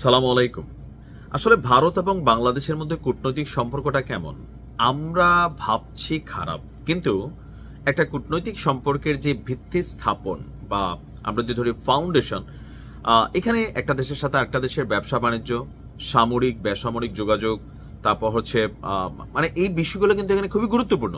সালাম আলাইকুম। আসলে ভারত এবং বাংলাদেশের মধ্যে কূটনৈতিক সম্পর্কটা কেমন? আমরা ভাবছি খারাপ, কিন্তু একটা কূটনৈতিক সম্পর্কের যে ভিত্তি স্থাপন বা আমরা যদি ধরি ফাউন্ডেশন এখানে একটা দেশের সাথে একটা দেশের ব্যবসা বাণিজ্য, সামরিক, বেসামরিক যোগাযোগ, তারপর হচ্ছে মানে এই বিষয়গুলো কিন্তু এখানে খুবই গুরুত্বপূর্ণ।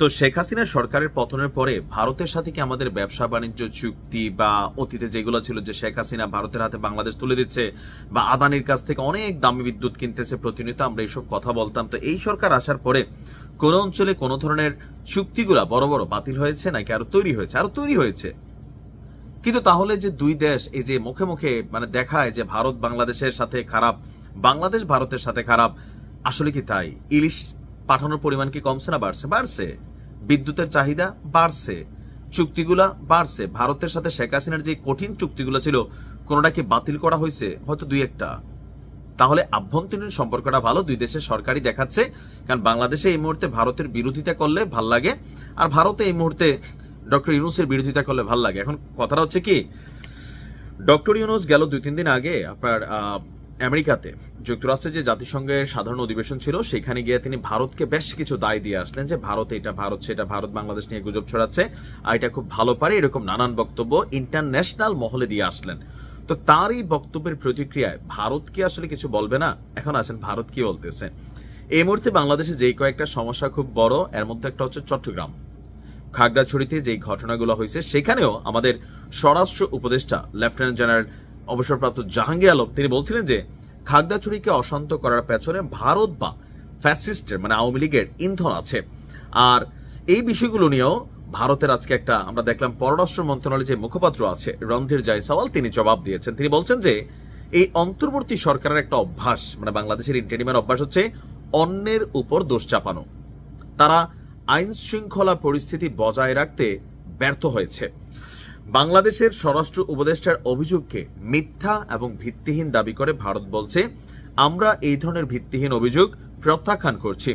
তো শেখ হাসিনা সরকারের পতনের পরে ভারতের সাথে কি আমাদের ব্যবসা বাণিজ্য চুক্তি বা অতীতে যেগুলো ছিল যে শেখ হাসিনা ভারতের হাতে বাংলাদেশ তুলে দিচ্ছে বা আদানির কাছ থেকে অনেক দামি বিদ্যুৎ কিনতেছে প্রতিনিয়ত আমরা এইসব কথা বলতাম, তো এই সরকার আসার পরে কোন অঞ্চলে কোন ধরনের চুক্তিগুলা বড় বড় বাতিল হয়েছে নাকি আরও তৈরি হয়েছে? আরও তৈরি হয়েছে। কিন্তু তাহলে যে দুই দেশ এই যে মুখে মুখে মানে দেখায় যে ভারত বাংলাদেশের সাথে খারাপ, বাংলাদেশ ভারতের সাথে খারাপ, আসলে কি তাই? ইলিশ পাঠানোর পরিমাণ কি কমছে না বাড়ছে? বাড়ছে। বিদ্যুতের চাহিদা বাড়ছে। চুক্তিগুলা বাড়ছে। ভারতের সাথে শেখ হাসিনার যে কঠিন চুক্তিগুলো ছিল, কোনোটা কি বাতিল করা হয়েছে? হয়তো দুই একটা। তাহলে আভ্যন্তরীণ সম্পর্কটা ভালো, দুই দেশের সরকারই দেখাচ্ছে। কারণ বাংলাদেশে এই মুহূর্তে ভারতের বিরোধিতা করলে ভালো লাগে, আর ভারতে এই মুহূর্তে ডক্টর ইউনুসের বিরোধিতা করলে ভালো লাগে। এখন কথাটা হচ্ছে কি, ডক্টর ইউনুস গেল দুই, তিন দিন আগে আপনার আমেরিকাতে যুক্তরাষ্ট্রে যে জাতিসংঘের সাধারণ অধিবেশন ছিল, সেখানে গিয়ে তিনি ভারতকে বেশ কিছু দায় দিয়ে আসলেন যে ভারত এটা ভারত, সেটা ভারত, বাংলাদেশ নিয়ে গুজব ছড়াচ্ছে, আর এটা খুব ভালো পারে এরকম নানান বক্তব্য ইন্টারন্যাশনাল মহলে দিয়ে আসলেন। তো তার এই বক্তব্যের প্রতিক্রিয়ায় ভারত কি আসলে কিছু বলবে না? এখন আসেন ভারত কি বলতেছে। এই মুহূর্তে বাংলাদেশে যেই কয়েকটা সমস্যা খুব বড়, এর মধ্যে একটা হচ্ছে চট্টগ্রাম। খাগড়াছড়িতে যেই ঘটনাগুলো হয়েছে, সেখানেও আমাদের স্বরাষ্ট্র উপদেষ্টা, লেফটেন্যান্ট জেনারেল অবসরপ্রাপ্ত জাহাঙ্গীর আলম, তিনি বলছিলেন যে খাগড়াছড়িকে অশান্ত করার পেছনে ভারত বা ফ্যাসিস্টের মানে আওয়ামী লীগের ইন্ধন আছে। আর এই বিষয়গুলো নিয়েও ভারতের আজকে একটা আমরা দেখলাম পররাষ্ট্র মন্ত্রণালয়ের যে মুখপাত্র আছে, রণধীর জয়সওয়াল, তিনি জবাব দিয়েছেন। তিনি বলছেন যে এই অন্তর্বর্তী সরকারের একটা অভ্যাস মানে বাংলাদেশের ইন্টেরিমের অভ্যাস হচ্ছে অন্যের উপর দোষ চাপানো। তারা আইন শৃঙ্খলা পরিস্থিতি বজায় রাখতে ব্যর্থ হয়েছে। বাংলাদেশের স্বরাষ্ট্র উপদেষ্টার অভিযোগকে মিথ্যা এবং ভিত্তিহীন দাবি করে ভারত বলছে, আমরা এই ধরনের ভিত্তিহীন অভিযোগ প্রত্যাখ্যান করছি।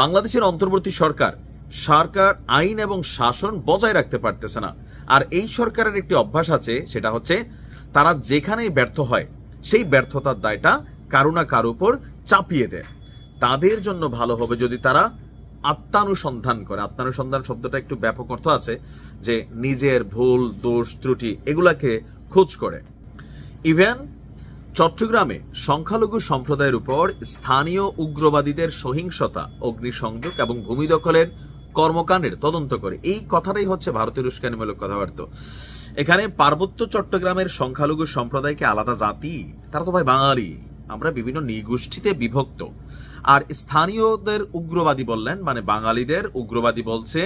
বাংলাদেশের অন্তর্বর্তী সরকার সরকার, আইন এবং শাসন বজায় রাখতে পারতেছে না। আর এই সরকারের একটি অভ্যাস আছে, সেটা হচ্ছে তারা যেখানেই ব্যর্থ হয়, সেই ব্যর্থতার দায়টা কারও না কারও উপর চাপিয়ে দেয়। তাদের জন্য ভালো হবে যদি তারা আত্মানুসন্ধান করে। আত্মানুসন্ধান শব্দটা একটু ব্যাপক অর্থ আছে যে নিজের ভুল, দোষ, ত্রুটি এগুলাকে খোঁজ করে। ইভেন চট্টগ্রামে সংখ্যালঘু সম্প্রদায়ের উপর স্থানীয় উগ্রবাদীদের সহিংসতা, অগ্নিসংযোগ এবং ভূমি দখলের কর্মকাণ্ডের তদন্ত করে। এই কথাটাই হচ্ছে ভারতের উস্কানিমূলক কথাবার্তা। এখানে পার্বত্য চট্টগ্রামের সংখ্যালঘু সম্প্রদায়কে আলাদা জাতি? তারা তো ভাই বাঙালি। আমরা বিভিন্ন নিগোষ্ঠীতে বিভক্ত। আর স্থানীয়দের উগ্রবাদী বললেন মানে বাঙালিদের উগ্রবাদী বলছে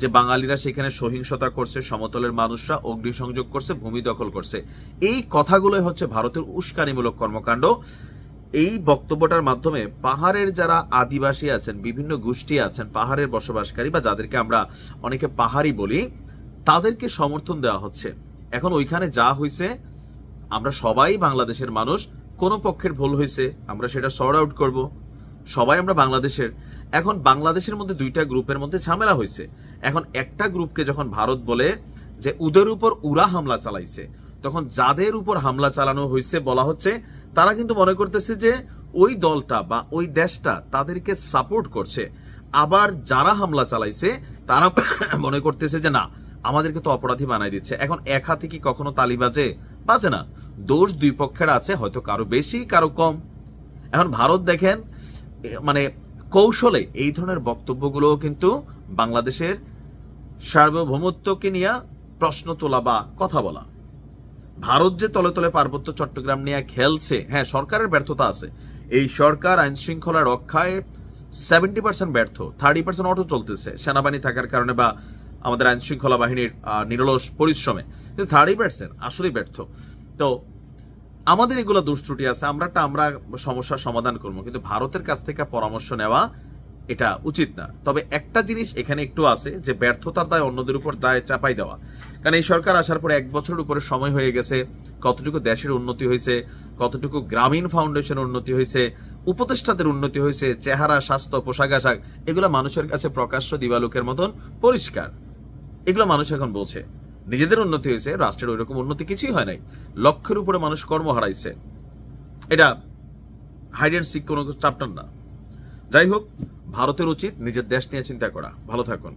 যে বাঙালিরা সেখানে সহিংসতা করছে, সমতলের মানুষরা অগ্নিসংযোগ করছে, ভূমি দখল করছে। এই কথাগুলোই হচ্ছে ভারতের উস্কানিমূলক কর্মকাণ্ড। এই বক্তব্যটার মাধ্যমে পাহাড়ের যারা আদিবাসী আছেন, বিভিন্ন গোষ্ঠী আছেন, পাহাড়ের বসবাসকারী বা যাদেরকে আমরা অনেকে পাহাড়ি বলি, তাদেরকে সমর্থন দেওয়া হচ্ছে। এখন ওইখানে যা হয়েছে আমরা সবাই বাংলাদেশের মানুষ কোন পক্ষের ভুল হয়েছে, আমরা সেটা সর্ট আউট করব। সবাই আমরা বাংলাদেশের। এখন বাংলাদেশের মধ্যে দুইটা গ্রুপের মধ্যে ঝামেলা হয়েছে। এখন একটা গ্রুপকে যখন ভারত বলে যে উদের উপর উরা হামলা চালাইছে, তখন যাদের উপর হামলা চালানো হয়েছে বলা হচ্ছে, তারা কিন্তু মনে করতেছে যে ওই দলটা বা ওই দেশটা তাদেরকে সাপোর্ট করছে। আবার যারা হামলা চালাইছে, তারা মনে করতেছে যে না, আমাদেরকে তো অপরাধী বানাই দিচ্ছে। এখন এক হাতে কি কখনো তালি বাজে? বাজে না। দোষ দুই পক্ষের আছে, হয়তো কারও বেশি, কারও কম। এখন ভারত দেখেন মানে কৌশলে এই ধরনের বক্তব্যগুলো কিন্তু বাংলাদেশের সার্বভৌমত্বকে নিয়ে প্রশ্ন তোলা বা কথা বলা। ভারত যে তলে তলে পার্বত্য চট্টগ্রাম নিয়ে খেলছে হ্যাঁ সরকারের ব্যর্থতা আছে। এই সরকার আইন শৃঙ্খলা রক্ষায় সেভেন্টি পার্সেন্ট ব্যর্থ থার্টি পার্সেন্ট অটো চলতেছে। সেনাবাহিনী থাকার কারণে বা আমাদের আইন শৃঙ্খলা বাহিনীর নিরলস পরিশ্রমে। কিন্তু থার্টি পার্সেন্ট আসলেই ব্যর্থ। তো আমাদের এগুলো দোষ ত্রুটি আছে আমরা একটা আমরা সমস্যার সমাধান করব। কিন্তু ভারতের কাছ থেকে পরামর্শ নেওয়া এটা উচিত না। তবে একটা জিনিস এখানে একটু আছে, যে ব্যর্থতার দায় অন্যদের উপর দায় চাপাই দেওয়া। কারণ এই সরকার আসার পরে এক বছরের উপরে সময় হয়ে গেছে, কতটুকু দেশের উন্নতি হয়েছে, কতটুকু গ্রামীণ ফাউন্ডেশনের উন্নতি হয়েছে, উপদেষ্টাদের উন্নতি হয়েছে, চেহারা, স্বাস্থ্য, পোশাক আশাক, এগুলো মানুষের কাছে প্রকাশ্য দিবালোকের মতন পরিষ্কার। এগুলো মানুষ এখন বলছে। নিজেদের উন্নতি হয়েছে, রাষ্ট্রের ওই রকম উন্নতি কিছুই হয় নাই। লক্ষ্যের উপরে মানুষ কর্ম হারাইছে। এটা হাইড অ্যান্ড সিক কোনো চাপটার না। যাই হোক, ভারতের উচিত নিজের দেশ নিয়ে চিন্তা করা। ভালো থাকুন।